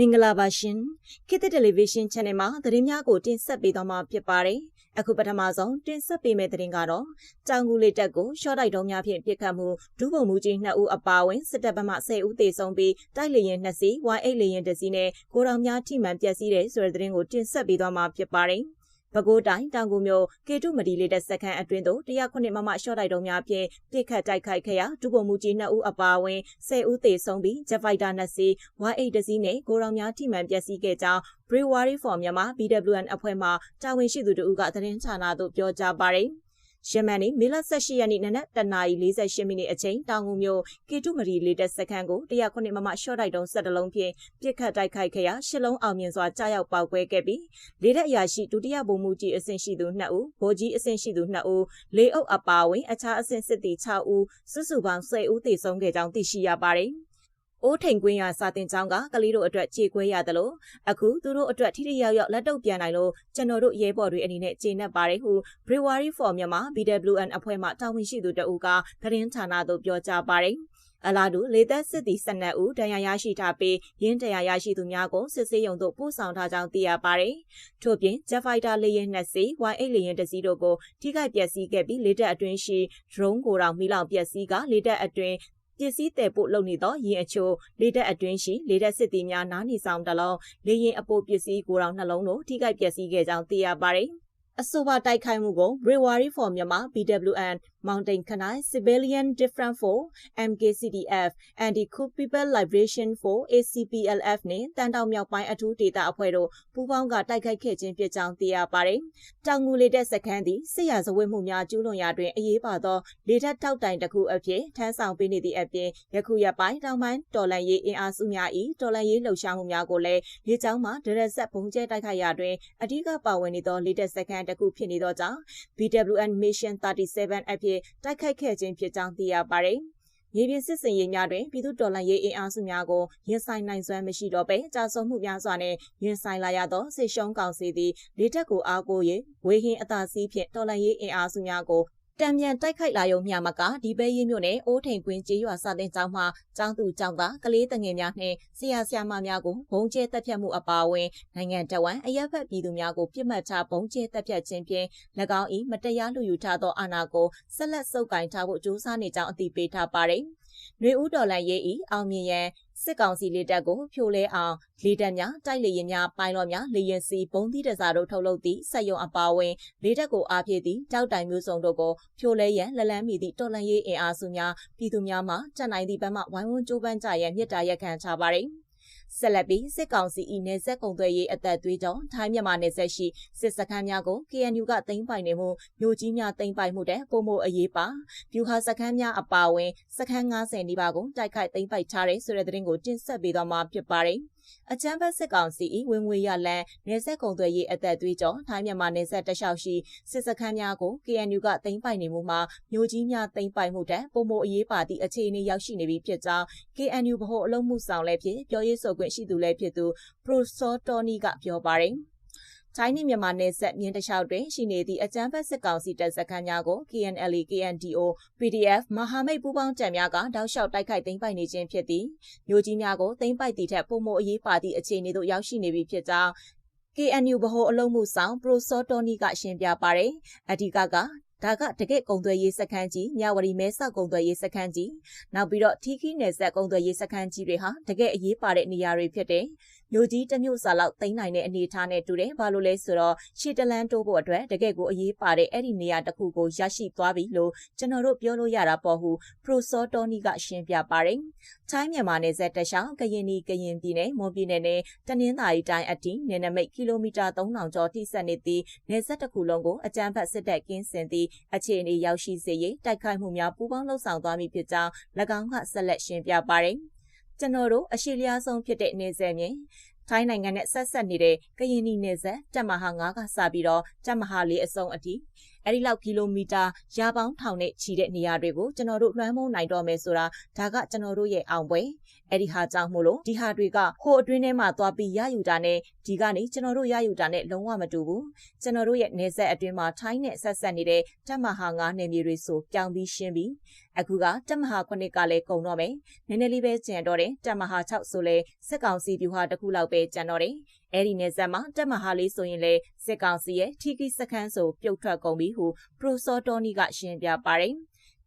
မင်္ဂလာပါရှင်ခေတ်သစ်တယ်လီဗီရှင်း channel မှာသတင်းများကိုတင်ဆက်ပေးသွားမှာဖြစ်ပါတယ်အခုပထမဆုံးတင်ဆက်ပေးမယ့်သတင်းကတော့တောင်ကူလေးတက်ကိုရှော့တိုက်တုံးများဖြင့်ပြစ်ခတ်မှုဒုဗိုလ်မှူးကြီး2ဦးအပါအဝင်စစ်တပ်ဘက်မှ10ဦးသေဆုံးပြီးတိုက်လေရင်2စီး Y8 လေရင်1စီးနဲ့ကိုရောင်များထိမှန်ပျက်စီးတဲ့ဆိုတဲ့သတင်းကိုတင်ဆက်ပေးသွားမှာဖြစ်ပါတယ် ပဲခူးတိုင်းတောင်ကူမြို့ကေတုမဒီလေးတဲ့စက္ကန့်အတွင်းသို့109မမရှော့တိုက်တုံးများဖြင့်ပြစ်ခတ်တိုက်ခိုက်ခဲ့ရာဒုဗိုလ်မှူးကြီး2ဦးအပါအဝင်10ဦးသေဆုံးပြီးဂျက်ဖိုက်တာ2စီး Y8 တစီးနဲ့ကိုရောင်များထိမှန်ပျက်စီးခဲ့ကြောင်း Brewery for Myanmar BWN အဖွဲ့မှတာဝန်ရှိသူတို့ကသတင်းဌာနသို့ပြောကြားပါတယ်။ ယမန်နေ့မေလ18ရက်နေ့နနက်7:48မိနစ်အချိန်တောင်ငူမြို့ကေတုမရီလေးတက်စခန်းကို109မမရှော့တိုက်တုံး7လုံးဖြင့်ပြစ်ခတ်တိုက်ခိုက်ခဲ့ရာရှစ်လုံးအောင်မြင်စွာကြားရောက်ပေါက်ကွဲခဲ့ပြီးလေးတက်အရာရှိဒုတိယဗိုလ်မှူးကြီးအဆင့်ရှိသူ2ဦးဗိုလ်ကြီးအဆင့်ရှိသူ2ဦးလေးအုပ်အပါဝင်အခြားအဆင့်စစ်သည်6ဦးစုစုပေါင်း10ဦးသေဆုံးခဲ့ကြောင်းသိရှိရပါတယ်။ အိုးထိန်ကွင်းရစာတင်ကျောင်းကကလေးတို့အတွက်ခြေခွဲရတယ်လို့အခုသူတို့အတွက်ထိထိရောက်ရောက်လက်တော့ပြန်နိုင်လို့ကျွန်တော်တို့ရဲဘော်တွေအနေနဲ့ခြေနဲ့ပါတယ်ဟု Brewery for Myanmar BWN အဖွဲ့မှတာဝန်ရှိသူတအူးကသတင်းဌာနသို့ပြောကြားပါတယ်အလားတူလေသက်စစ်သည်12ဦးတရားရရှိထားပြီးရင်းတရားရရှိသူများကိုစစ်ဆေးရုံသို့ပို့ဆောင်ထားကြောင်းသိရပါတယ်။ထို့ပြင် Jet Fighter လေယာဉ်2စီး Y8 လေယာဉ်တစ်စီးတို့ကိုထိခိုက်ပျက်စီးခဲ့ပြီးလေတပ်အတွင်းရှိ drone ကိုတောင်မိလောင်ပျက်စီးကလေတပ်အတွင်း ပစ္စည်းတဲ့ပို့လုပ်နေသောရင်အချို့လေတပ်အတွင်းရှိလေတပ်စစ်သည်များနားနေဆောင်တလုံးလေရင်အပိုပစ္စည်းကိုတောင်နှလုံးတို့ထိခိုက်ပျက်စီးခဲ့ကြောင်းသိရပါတယ်။အဆိုပါတိုက်ခိုက်မှုကို Brewery for Myanmar BWN Mountain Khanai Civilian Different for MKCDF and the Coup People Liberation for ACPLF နဲ့တန်တောင်မြောက်ပိုင်းအထူးဒေသအဖွဲ့တို့ပူးပေါင်းကတိုက်ခိုက်ခဲ့ခြင်းဖြစ်ကြောင်းသိရပါတယ်။တောင်ငူလေတပ်စခန်းသည်စစ်ရာဇဝတ်မှုများကျူးလွန်ရာတွင်အရေးပါသောလေတပ်ထောက်တိုင်တစ်ခုအဖြစ်ထမ်းဆောင်ပေးနေသည့်အပြင်ယခုရက်ပိုင်းတောင်ပိုင်းတော်လန်ရေးအင်အားစုများ၏တော်လန်ရေးလှုပ်ရှားမှုများကိုလည်းလေကြောင်းမှဒရက်ဆက်ဘုံကျဲတိုက်ခိုက်ရာတွင်အဓိကပါဝင်နေသောလေတပ်စခန်းတစ်ခုဖြစ်နေသောကြောင့် BWN Mission 37အဖြစ်တိုက်ခိုက်ခဲ့ခြင်းဖြစ်ကြောင်းသိရပါတယ်။မြေပြင်စစ်စင်ရေးများတွင်ပြည်သူတော်လှန်ရေးအင်အားစုများကိုရင်ဆိုင်နိုင်စွမ်းမရှိတော့ဘဲကြာဆုံးမှုများစွာနဲ့ရင်ဆိုင်လာရသောစစ်ရှုံးကောင်စီသည်လေတက်ကိုအားကိုး၍ဝေဟင်အသာစီးဖြင့်တော်လှန်ရေးအင်အားစုများကို တံမြန်တိုက်ခိုက်လာရုံမျှမကဒီပဲရင်းမြို့နယ်အိုးထိန်ကွင်းကျေးရွာစာတင်ကျောင်းမှာကျောင်းသူကျောင်းသားကလေးတငယ်များနှင့်ဆရာဆရာမများကိုဘုံကျဲတက်ဖြတ်မှုအပါအဝင်နိုင်ငံတော်ဝန်အရက်ဖက်ပြည်သူများကိုပြစ်မှတ်ထားဘုံကျဲတက်ဖြတ်ခြင်းဖြင့်၎င်း၏မတရားလူယူထားသောအာဏာကိုဆက်လက်စုပ်ကိုင်ထားဖို့ကြိုးစားနေကြောင်းအသိပေးထားပါတယ်။။ နှွေဦးတော်လန်ရေးဤအောင်မြင်ရန်စစ်ကောင်စီလေတပ်ကိုဖြိုလဲအောင်လေတပ်များတိုက်လေရင်များပိုင်းလော့များလေရင်စီဘုံသီးတစားတို့ထုတ်လုပ်သည့်စက်ရုံအပါဝင်လေတပ်ကိုအားဖြည့်သည့်တောက်တိုင်မျိုးစုံတို့ကိုဖြိုလဲရန်လလန်းမိသည့်တော်လန်ရေးအင်အားစုများပြည်သူများမှတက်နိုင်သည့်ဘက်မှဝိုင်းဝန်းကြိုးပမ်းကြရန်မြစ်တာရက်ခံထားပါသည်။ ဆက်လက်ပြီးစစ်ကောင်စီ၏နေဆက်ကုံသွဲရေးအသက်သွေးကြောင့်ထိုင်းမြန်မာနယ်စပ်ရှိစစ်စခန်းများကို KNU ကသိမ်းပိုင်နေမှုမြို့ကြီးများသိမ်းပိုင်မှုတဲ့ပုံမအရေးပါဗျူဟာစခန်းများအပါအဝင်စခန်း90နီးပါးကိုတိုက်ခိုက်သိမ်းပိုက်ထားတဲ့ဆိုတဲ့သတင်းကိုတင်ဆက်ပေးသွားမှာဖြစ်ပါတယ်။ အချမ်းဘတ်စစ်ကောင်စီ၏ဝင်ငွေရလန်နေဆက်ကုံသွဲရေးအသက်သွေးကြောထိုင်းမြန်မာနေဆက်တလျှောက်ရှိစစ်စခန်းများကို KNU ကသိမ်းပိုက်နေမှုမှာမျိုးကြီးများသိမ်းပိုက်မှုတဲ့ပုံမအရေးပါသည့်အခြေအနေရောက်ရှိနေပြီဖြစ်ကြောင်း KNU ဗဟိုအလုံးမှုဆောင်လည်းဖြစ်ပြောရေးဆိုခွင့်ရှိသူလည်းဖြစ်သူ Professor Tony ကပြောပါတယ်။ တိုင်းနှင့်မြန်မာနယ်စပ်မြင်းတလျှောက်တွင်ရှိနေသည့်အကြမ်းဖက်စစ်ကောင်စီတပ်စခန်းများကို KNL KNDO PDF မဟာမိတ်ပူးပေါင်းတပ်များကတောက်လျှောက်တိုက်ခိုက်သိမ်းပိုက်နေခြင်းဖြစ်သည်မြို့ကြီးများကိုသိမ်းပိုက်သည့်ထက်ပုံမအရေးပါသည့်အခြေအနေသို့ရောက်ရှိနေပြီဖြစ်ကြောင်း KNU ဗဟိုအလုံးမှုဆောင်ပရိုစောတိုနီကရှင်းပြပါရယ်အဓိကကဒါကတကယ့်ကုံသွဲရေးစခန်းကြီးမြဝတီမဲဆောက်ကုံသွဲရေးစခန်းကြီးနောက်ပြီးတော့ထီခီနယ်ဆက်ကုံသွဲရေးစခန်းကြီးတွေဟာတကယ့်အရေးပါတဲ့နေရာတွေဖြစ်တယ်မြို့ကြီးတစ်မြို့စာလောက်သိမ်းနိုင်တဲ့အနေအထားနဲ့တူတယ်ဘာလို့လဲဆိုတော့ရှီတလန်တိုးဖို့အတွက်တကယ့်ကိုအရေးပါတဲ့အဲ့ဒီနေရာတစ်ခုကိုရရှိသွားပြီလို့ကျွန်တော်တို့ပြောလို့ရတာပေါ့ဟုပရိုစောတိုနီကရှင်းပြပါတယ်ချိုင်းမြန်မာနယ်စပ်တခြားကရင်နီကရင်ပြည်နယ်မွန်ပြည်နယ်နဲ့တနင်္သာရီတိုင်းအတီးနယ်နမိတ်ကီလိုမီတာ3000ကျော်ထိစပ်နေသည့်နယ်စပ်တစ်ခုလုံးကိုအကြမ်းဖက်စစ်တပ်ကင်းစင်သည့်အခြေအနေရောက်ရှိစေရေးတိုက်ခိုက်မှုများပူးပေါင်းလှုပ်ဆောင်သွားမည်ဖြစ်ကြောင်း၎င်းကဆက်လက်ရှင်းပြပါတယ်။ ကျွန်တော်တို့အရှိလျားဆုံးဖြစ်တဲ့နေဆက်မြေထိုင်းနိုင်ငံနဲ့ဆက်ဆက်နေတဲ့ကရင်နီနယ်ဆက်တက်မဟာ9ကစပြီးတော့တက်မဟာ4အစုံအထိ အဲ့ဒီလောက်ကီလိုမီတာရာပေါင်းထောင်နဲ့ချီတဲ့နေရာတွေကိုကျွန်တော်တို့လွှမ်းမိုးနိုင်တော့မယ်ဆိုတာဒါကကျွန်တော်တို့ရဲ့အောင်ပွဲအဲ့ဒီဟာကြောင့်မို့လို့ဒီဟာတွေကဟိုအတွင်းထဲမှာသွားပြီးရယူတာနဲ့ဒီကနေကျွန်တော်တို့ရယူတာနဲ့လုံးဝမတူဘူးကျွန်တော်တို့ရဲ့နေဆက်အတွင်းမှာထိုင်းနဲ့ဆက်ဆက်နေတဲ့တက်မဟာငါးနယ်မြေတွေဆိုပြောင်းပြီးရှင်းပြီးအခုကတက်မဟာ9ကလည်းကုန်တော့မယ်နည်းနည်းလေးပဲကျန်တော့တယ်တက်မဟာ6ဆိုလဲစက်ကောင်စီပြူဟာတစ်ခုလောက်ပဲကျန်တော့တယ် အဲ့ဒီနေဆက်မှာတက်မဟာလေးဆိုရင်လေစစ်ကောင်စီရဲ့ထီကီစခန်းဆိုပြုတ်ထွက်ကုန်ပြီဟုပရိုစောတော်နီကရှင်းပြပါတယ်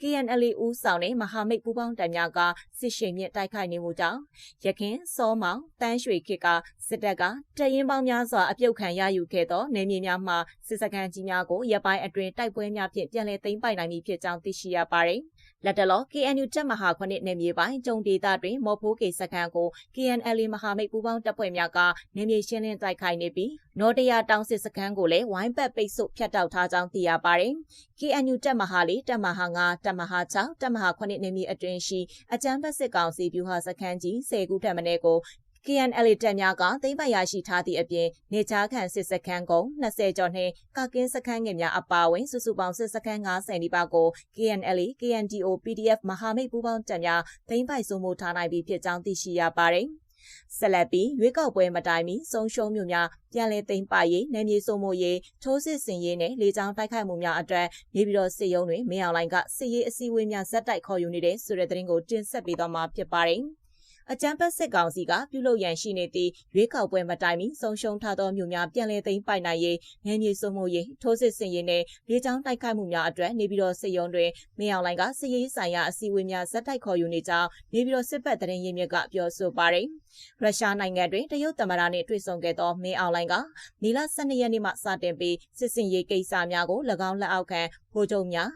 KNL ဦးဆောင်တဲ့မဟာမိတ်ပူးပေါင်းတပ်များကစစ်ရှိန်မြင့်တိုက်ခိုက်နေမှုကြောင့်ရခင်စောမောင်တန်းရွှေခေတ်ကစစ်တပ်ကတရင်ပေါင်းများစွာအပြုတ်ခံရယူခဲ့သောနေမြေများမှာစစ်စခန်းကြီးများကိုရပ်ပိုင်းအတွင်းတိုက်ပွဲများဖြင့်ပြန်လည်သိမ်းပိုက်နိုင်ပြီဖြစ်ကြောင်းသိရှိရပါတယ်။ လက်တလော KNU တပ်မဟာခွနစ်နေမြေပိုင်းကျုံဒေသတွင်မော်ဖိုးကေစခန်းကို KNL မဟာမိတ်ပူးပေါင်းတပ်ဖွဲ့များကနေမြေရှင်းလင်းတိုက်ခိုက်နေပြီးနော်တရာတောင်စစ်စခန်းကိုလည်းဝိုင်းပတ်ပိတ်ဆို့ဖျက်တောက်ထားကြောင်းသိရပါတယ်။ KNU တပ်မဟာလေးတပ်မဟာ9တပ်မဟာ6တပ်မဟာ9နေမြေအတွင်းရှိအကြမ်းဖက်စစ်ကောင်စီဗျူဟာစခန်းကြီး10ခုထပ်မင်းကို KNL တပ်များကသိမ်းပိုက်ရရှိထားသည့်အပြင်နေချားခံစစ်စခန်းကုန်း20ကျော်နှင့်ကကင်းစခန်းငယ်များအပါအဝင်စုစုပေါင်းစစ်စခန်း90နီးပါးကို KNL KNDO PDF မဟာမိတ်ပူးပေါင်းတပ်များသိမ်းပိုက်စိုးမိုးထားနိုင်ပြီဖြစ်ကြောင်းသိရှိရပါတယ်။ဆက်လက်ပြီးရွေးကောက်ပွဲမတိုင်မီဆုံးရှုံးမှုများပြန်လည်သိမ်းပိုက်ရေးနယ်မြေစိုးမိုးရေးထိုးစစ်ဆင်ရေးနဲ့လေကြောင်းတိုက်ခိုက်မှုများအတွက်နေပြည်တော်စစ်ရုံးတွင်မင်းအောင်လိုင်ကစစ်ရေးအစည်းအဝေးများဇက်တိုက်ခေါ်ယူနေတဲ့ဆိုတဲ့သတင်းကိုတင်ဆက်ပေးသွားမှာဖြစ်ပါတယ်။ အကြံပတ်စစ်ကောင်စီကပြုလုပ်ရန်ရှိနေသည့်ရွေးကောက်ပွဲမတိုင်မီဆုံးရှုံးထားသောမြို့များပြန်လည်သိမ်းပိုက်နိုင်ရေးငြင်းမြေစုံမှုရေးထိုးစစ်ဆင်ရေးနဲ့လေကြောင်းတိုက်ခိုက်မှုများအတွက်နေပြည်တော်စစ်ရုံးတွင်မင်းအောင်လှိုင်ကစစ်ရေးဆိုင်ရာအစည်းအဝေးများဇက်တိုက်ခေါ်ယူနေကြောင်းနေပြည်တော်စစ်ပတ်တရင်ရင်းမြစ်ကပြောဆိုပါတယ်။ရုရှားနိုင်ငံတွင်တရုတ်သမ္မတနှင့်တွေ့ဆုံခဲ့သောမင်းအောင်လှိုင်ကမေလ12ရက်နေ့မှစတင်ပြီးစစ်စင်ရေးကိစ္စများကို၎င်းလက်အောက်ခံဗိုလ်ချုပ်များ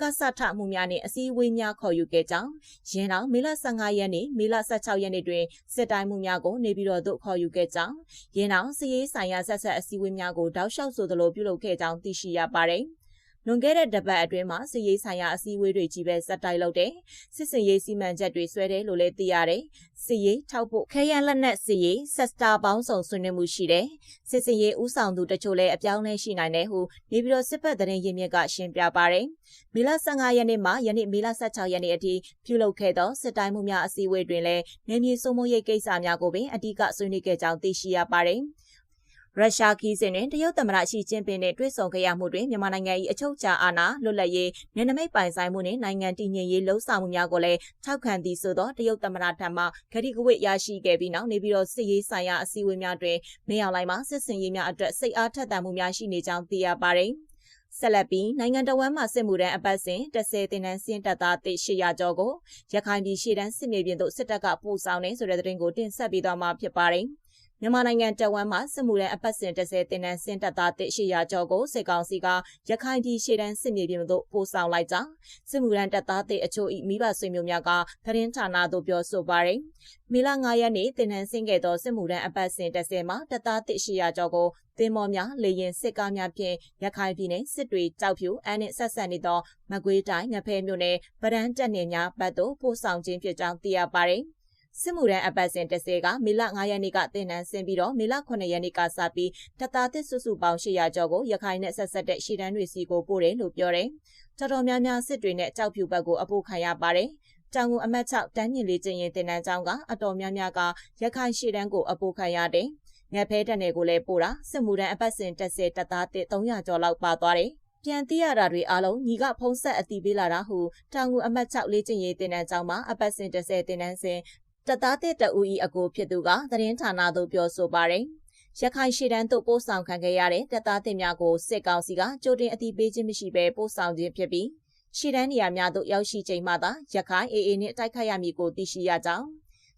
ကဆထမှုများနှင့်အစည်းအဝေးများခေါ်ယူခဲ့ကြောင်းရင်းနောက်မေလ15ရက်နေ့မေလ16ရက်နေ့တွင်စစ်တိုင်းမှုများကိုနေပြည်တော်သို့ခေါ်ယူခဲ့ကြောင်းရင်းနောက်စီရေးဆိုင်ရာဆက်ဆက်အစည်းအဝေးများကိုတောက်လျှောက်ဆိုသလိုပြုလုပ်ခဲ့ကြောင်းသိရှိရပါတယ်။ လွန်ခဲ့တဲ့တပတ်အတွင်းမှာစစ်ရေးဆိုင်ရာအစည်းအဝေးတွေကြီးပဲဇက်တိုက်လုပ်တယ်စစ်စင်ရေးစီမံချက်တွေဆွဲတယ်လို့လည်းသိရတယ်စစ်ရေးထောက်ဖို့ခဲရန်လက်နက်စစ်ရေးဆက်စတာပေါင်းစုံဆွေးနွေးမှုရှိတယ်စစ်စင်ရေးဥဆောင်သူတချို့လည်းအပြောင်းလဲရှိနိုင်တယ်ဟုနေပြည်တော်စစ်ဖက်သတင်းရင်းမြစ်ကရှင်းပြပါတယ်မေလ15ရက်နေ့မှယနေ့မေလ16ရက်နေ့အထိပြုလုပ်ခဲ့သောစစ်တိုင်းမှုများအစည်းအဝေးတွင်လည်းနေမြေစုံမရေးကိစ္စများကိုပင်အဓိကဆွေးနွေးခဲ့ကြောင်းသိရှိရပါတယ်။ ရုရှားခီးစဉ်တွင်တရုတ်သမ္မတရှီကျင်းပင်နှင့်တွေ့ဆုံခဲ့ရမှုတွင်မြန်မာနိုင်ငံ၏အချုပ်အခြာအာဏာလွတ်လပ်ရေးနယ်နိမိတ်ပိုင်ဆိုင်မှုနှင့်နိုင်ငံတည်ငြိမ်ရေးလှုံ့ဆော်မှုများကိုလည်းထောက်ခံသည်ဆိုသောတရုတ်သမ္မတထံမှခရီးကဝတ်ရရှိခဲ့ပြီးနောက်နေပြီးတော့စစ်ရေးဆိုင်ရာအစည်းအဝေးများတွင်မင်းအောင်လှိုင်မှစစ်စင်ရေးများအတွက်စိတ်အားထက်သန်မှုများရှိနေကြောင်းသိရပါတယ်။ဆက်လက်ပြီးနိုင်ငံတော်ဝန်မှစစ်မှုထမ်းအပတ်စဉ်30တင်နန်းစင်းတပ်သားတိ800ကျော်ကိုရခိုင်ပြည်ရှေ့တန်းစစ်မြေပြင်သို့စစ်တပ်ကပို့ဆောင်နေဆိုတဲ့သတင်းကိုတင်ဆက်ပေးသွားမှာဖြစ်ပါတယ်။ မြန်မာနိုင်ငံတဝမ်းမှာစစ်မှုထမ်းအပတ်စဉ်30တင်နန်းစင်တပ်သား100ကျော်ကိုစစ်ကောင်စီကရခိုင်ပြည်ရှေ့တန်းစစ်မြေပြင်သို့ပို့ဆောင်လိုက်ကြောင်းစစ်မှုထမ်းတပ်သားတွေအချို့၏မိဘဆွေမျိုးများကသတင်းဌာနသို့ပြောဆိုပါရယ်မေလ9ရက်နေ့တင်နန်းစင်ခဲ့သောစစ်မှုထမ်းအပတ်စဉ်30မှာတပ်သား100ကျော်ကိုတင်မော်များလေရင်စစ်ကားများဖြင့်ရခိုင်ပြည်နယ်စစ်တွေကြောက်ဖြူအန်းနှင့်ဆက်ဆက်နေသောမကွေးတိုင်းငဖဲမြို့နယ်ဗဒန်းတက်နယ်များဘက်သို့ပို့ဆောင်ခြင်းဖြစ်ကြောင်းသိရပါရယ် စစ်မှုရန်အပတ်စဉ်30ကမေလ9ရက်နေ့ကတင်နန်းဆင်းပြီးတော့မေလ9ရက်နေ့ကစပြီးတပ်သားသစ်စုစုပေါင်း800ကျော်ကိုရခိုင်နဲ့ဆက်ဆက်တဲ့ရှီတန်းတွေစီကိုပို့တယ်လို့ပြောတယ်။တော်တော်များများစစ်တွေနဲ့ကြောက်ဖြူဘက်ကိုအပို့ခံရပါတယ်။တောင်ကူအမတ်6တန်းမြင့်လေးကျင်းရင်တင်နန်းကျောင်းကအတော်များများကရခိုင်ရှီတန်းကိုအပို့ခံရတယ်။ငက်ဖဲတန်တွေကိုလည်းပို့တာစစ်မှုရန်အပတ်စဉ်30တပ်သားသစ်300ကျော်လောက်ပါသွားတယ်။ပြန်သိရတာတွေအားလုံးညီကဖုံးဆက်အတီးပေးလာတာဟုတောင်ကူအမတ်6လေးကျင်းရေးတင်နန်းကျောင်းမှာအပတ်စဉ်30တင်နန်းစဉ် တပ်သားတဲ့တအူဤအကိုဖြစ်သူကသတင်းဌာနသို့ပြောဆိုပါတယ်။ရခိုင်ရှေ့တန်းသို့ပို့ဆောင်ခံခဲ့ရတဲ့တပ်သားတင်များကိုစစ်ကောင်စီကကြိုတင်အသိပေးခြင်းမရှိဘဲပို့ဆောင်ခြင်းဖြစ်ပြီးရှေ့တန်းနေရာများသို့ရောက်ရှိချိန်မှသာရခိုင် AA နှင့်တိုက်ခိုက်ရမည်ကိုသိရှိရကြောင်း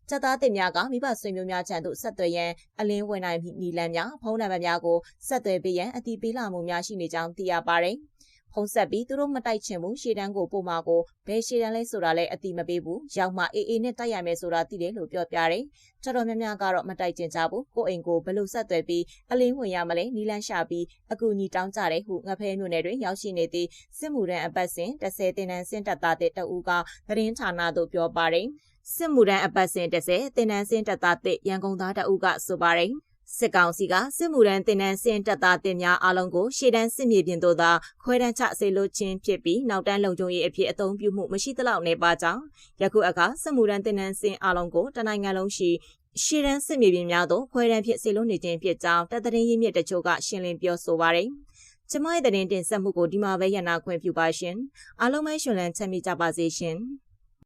တပ်သားတင်များကမိဘဆွေမျိုးများချန်သို့ဆက်သွယ်ရန်အလင်းဝင်နိုင်နီလန်းများဖုန်းနံပါတ်များကိုဆက်သွယ်ပေးရန်အသိပေးလာမှုများရှိနေကြောင်းသိရပါတယ်။ ဖုံးဆက်ပြီးသူတို့မတိုက်ချင်ဘူးရှေ့တန်းကိုပို့မှာကိုဘယ်ရှေ့တန်းလဲဆိုတာလည်းအတိမပေးဘူးရောက်မှအေးအေးနဲ့တိုက်ရမယ်ဆိုတာသိတယ်လို့ပြောပြတယ်တော်တော်များများကတော့မတိုက်ကျင်ကြဘူးကိုအိမ်ကိုဘလို့ဆက်သွယ်ပြီးအလင်းဝင်ရမလဲနီလန်းရှာပြီးအကူညီတောင်းကြတယ်ဟုငဖဲမြို့နယ်တွင်ရောက်ရှိနေသည့်စစ်မှုထမ်းအပတ်စဉ်30တင်နန်းစင်တပ်သားတဲ့တအူးကသတင်းဌာနသို့ပြောပါတယ်စစ်မှုထမ်းအပတ်စဉ်30တင်နန်းစင်တပ်သားတဲ့ရန်ကုန်သားတအူးကဆိုပါတယ် စစ်ကောင်စီကစစ်မှုရန်တင်နန်းစင်တပ်သားတင်များအလုံးကိုရှေ့တန်းစစ်မြေပြင်သို့သာခွဲတန်းချဆေလို့ချင်းဖြစ်ပြီးနောက်တန်းလုံခြုံရေးအဖြစ်အသုံးပြုမှုမရှိသလောက်နေပါကြောင်းယခုအခါစစ်မှုရန်တင်နန်းစင်အလုံးကိုတနိုင်ငံလုံးရှိရှေ့တန်းစစ်မြေပြင်များသို့ခွဲတန်းဖြစ်ဆေလို့နေခြင်းဖြစ်ကြောင်းတပ်သတင်းရင်းမြစ်တချို့ကရှင်းလင်းပြောဆိုပါရယ်ကျမရဲ့သတင်းတင်ဆက်မှုကိုဒီမှာပဲရနာခွင့်ပြုပါရှင်အားလုံးပဲရှင်လန်းချမ်းမြေ့ကြပါစေရှင်